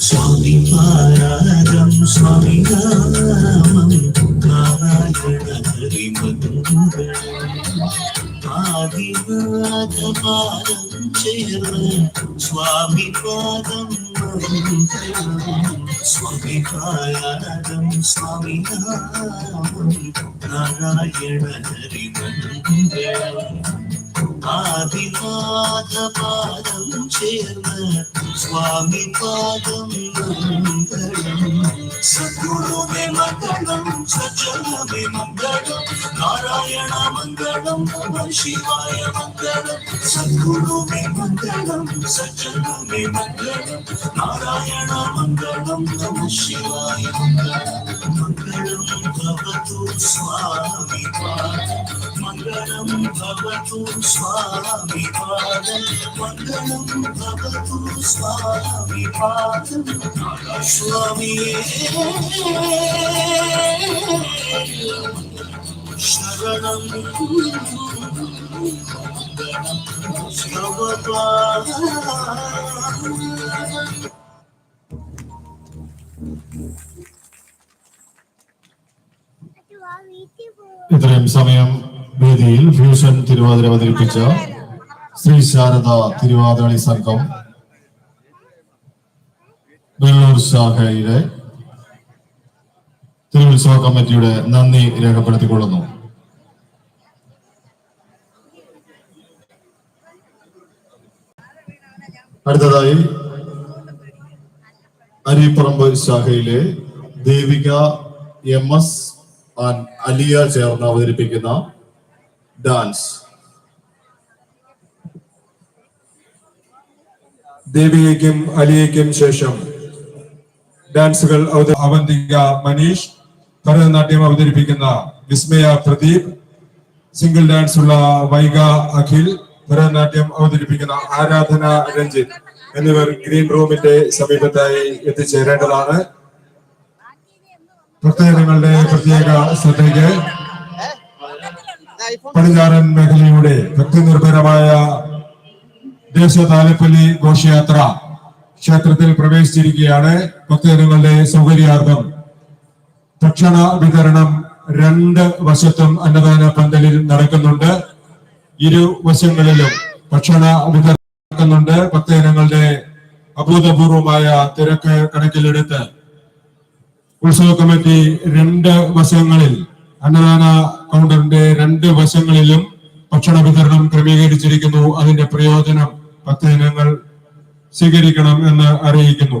சுவாமி பாராதம் சுவாமி நாமம். நாராயண ஹரிமதுர ஆதிநாத பாதம் சேர்ந்த சுவாமி பாதம் சுவாமி பாராதம் சுவாமி நாமம். நாராயண ஹரிமதுர ఆది పాద పాదం చేర్న స్వామి పాదం సద్గురువే మంగళం సజ్జనమే మంగళం నారాయణ మంగళం నమ శివాయ మంగళం. సద్గురువే మంగళం సజ్జనమే మంగళం నారాయణ మంగళం నమ శివాయ మంగళం. మంగళం భవతు స్వామి పాదం. മംഗളം ഭവതു സ്വാമി പാദം മംഗളം ഭവതു സ്വാമി പാദം സ്വാമിയേ ശരണം ഭഗവാൻ ഇത്രയും സമയം വേദിയിൽ ഫ്യൂഷൻ തിരുവാതിര അവതരിപ്പിച്ച ശ്രീ ശാരദ തിരുവാതിരളി സംഘം വെള്ളൂർ ശാഖയിലെ തിരുവുത്സവ കമ്മിറ്റിയുടെ നന്ദി രേഖപ്പെടുത്തിക്കൊള്ളുന്നു. അടുത്തതായി അരിപ്പറമ്പ് ശാഖയിലെ Devika M S and Aliya ചേർന്ന് അവതരിപ്പിക്കുന്ന ഡാൻസ് ദേവികയ്ക്കും അലിയയ്ക്കും ശേഷം ഡാൻസുകൾ അവന്തിക മനീഷ് ഭരതനാട്യം അവതരിപ്പിക്കുന്ന വിസ്മയ പ്രദീപ് സിംഗിൾ ഡാൻസ് ഉള്ള വൈഗ അഖിൽ ഭരതനാട്യം അവതരിപ്പിക്കുന്ന ആരാധന രഞ്ജിത്ത് എന്നിവർ ഗ്രീൻ റൂമിന്റെ സമീപത്തായി എത്തിച്ചേരേണ്ടതാണ്. പ്രത്യേകങ്ങളുടെ പ്രത്യേക ശ്രദ്ധയ്ക്ക് പടിഞ്ഞാറൻ മേഖലയുടെ ഭക്തിനിർഭരമായ ദേശതാലപ്പള്ളി ഘോഷയാത്ര ക്ഷേത്രത്തിൽ പ്രവേശിച്ചിരിക്കുകയാണ് ഭക്തജനങ്ങളുടെ സൗകര്യാർത്ഥം. ഭക്ഷണ വിതരണം രണ്ട് വശത്തും അന്നദാന പന്തലിൽ നടക്കുന്നുണ്ട്. ഇരു വശങ്ങളിലും ഭക്ഷണ വിതരണം നടക്കുന്നുണ്ട്. ഭക്തജനങ്ങളുടെ അഭൂതപൂർവമായ തിരക്ക് കണക്കിലെടുത്ത് ഉത്സവ കമ്മിറ്റി രണ്ട് വശങ്ങളിൽ അന്നദാന കൗണ്ടറിന്റെ രണ്ട് വശങ്ങളിലും ഭക്ഷണ വിതരണം ക്രമീകരിച്ചിരിക്കുന്നു. അതിന്റെ പ്രയോജനം ഭക്തജനങ്ങൾ സ്വീകരിക്കണം എന്ന് അറിയിക്കുന്നു.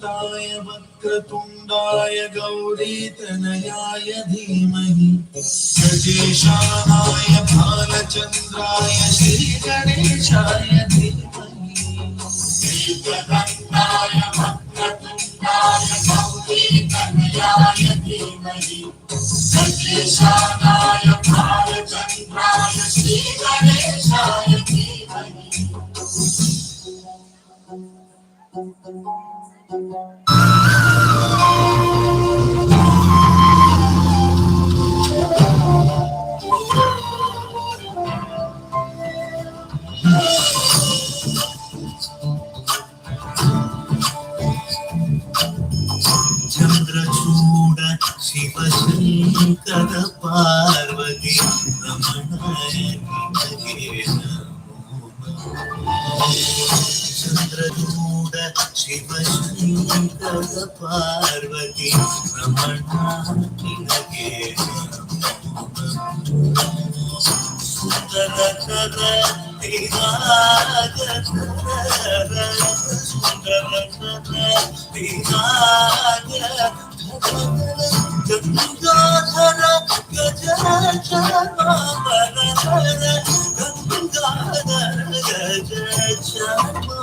शांताय वक्रतुण्डाय गौरीतनयाय धीमहि। सजेशाय भालचन्द्राय श्रीगणेशाय धीमहि। वक्रतुण्डाय गौरीतनयाय धीमहि। भालचन्द्राय श्रीगणेशाय धीमहि। Thank you. చంద్రచూడ శివశంకర పార్వతి రమణ ಚಂದ್ರದೂಡ ಶಿವಶಂಕರ ಪಾರ್ವತಿ ರಮಣ ನಿನಗೆ ಸುಂದರ ಸುಂದರ ಗಂಗಾಧರ ಗಜ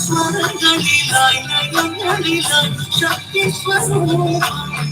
സ്വരങ്ങളിലായി നയങ്ങളിലായി ശക്തി സ്വരൂപം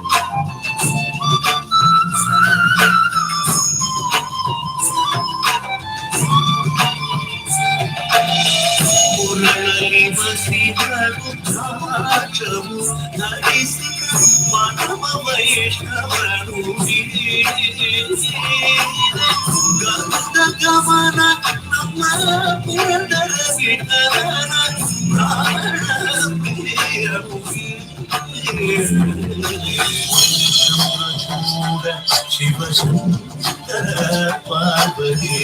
గమన నమ్మ శివ పార్వతి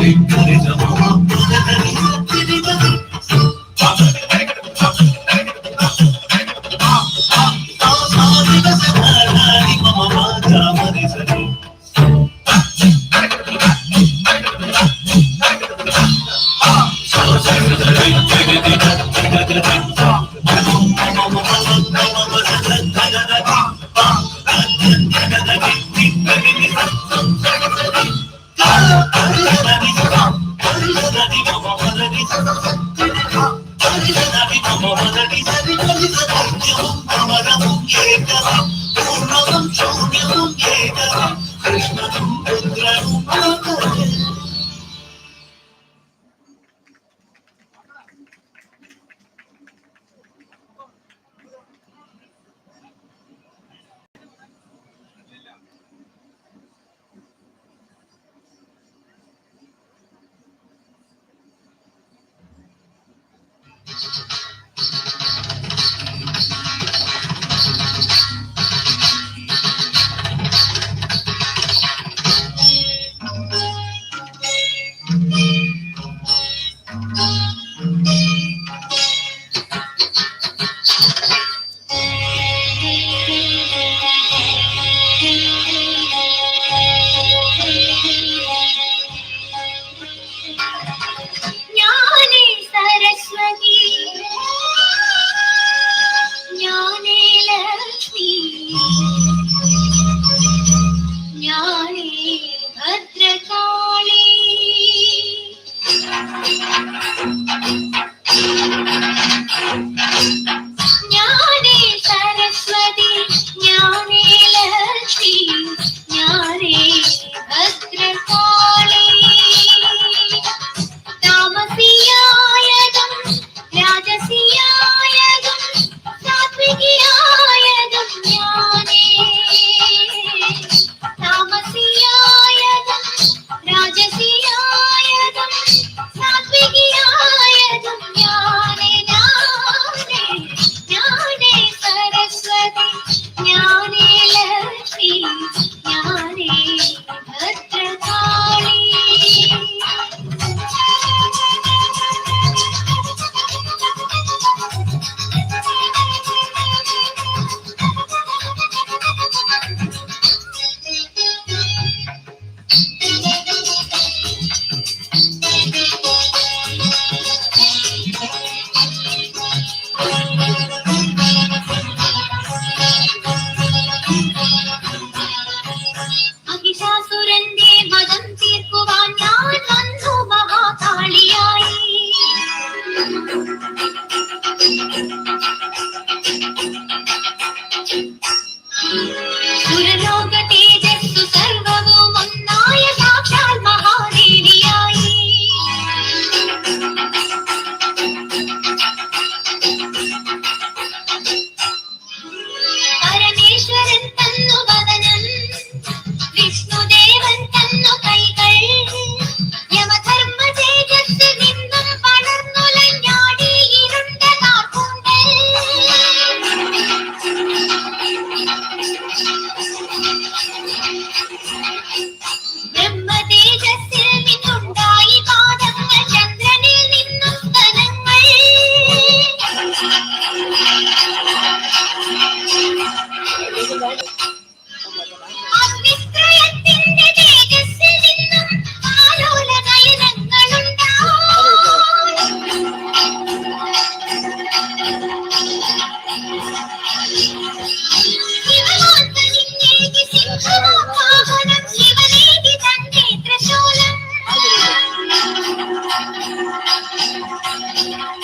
Capitalism. Yeah.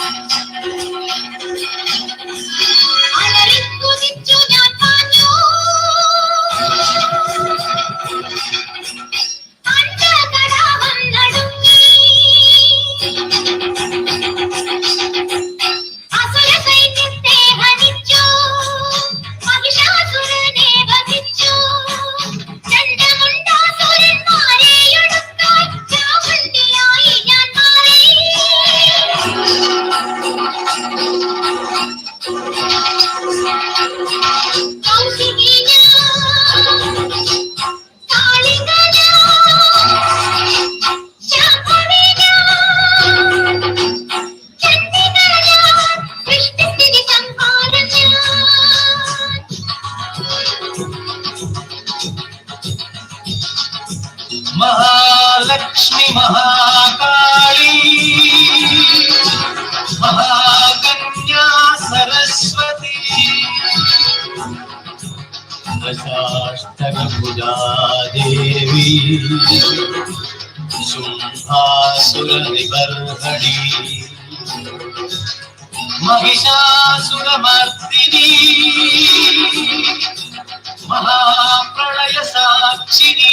శుంభాసుర నిబర్హణి మహిషాసుర మహాప్రళయ సాక్షిని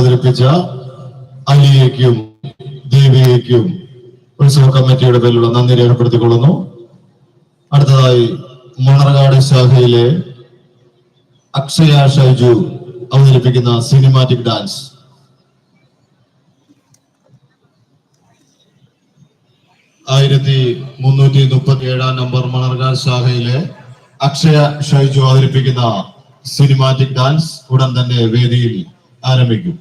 അവതരിപ്പിച്ച അലിയേക്കും ദേവിയേക്കും ഉത്സവ കമ്മിറ്റിയുടെ പേരിലുള്ള നന്ദി രേഖപ്പെടുത്തിക്കൊള്ളുന്നു. അടുത്തതായി മണർകാട് ശാഖയിലെ അക്ഷയ ഷൈജു അവതരിപ്പിക്കുന്ന സിനിമാറ്റിക് ഡാൻസ് ആയിരത്തി മുന്നൂറ്റി മുപ്പത്തി ഏഴാം നമ്പർ മണർകാട് ശാഖയിലെ അക്ഷയ ഷൈജു അവതരിപ്പിക്കുന്ന സിനിമാറ്റിക് ഡാൻസ് ഉടൻ തന്നെ വേദിയിൽ ആരംഭിക്കും.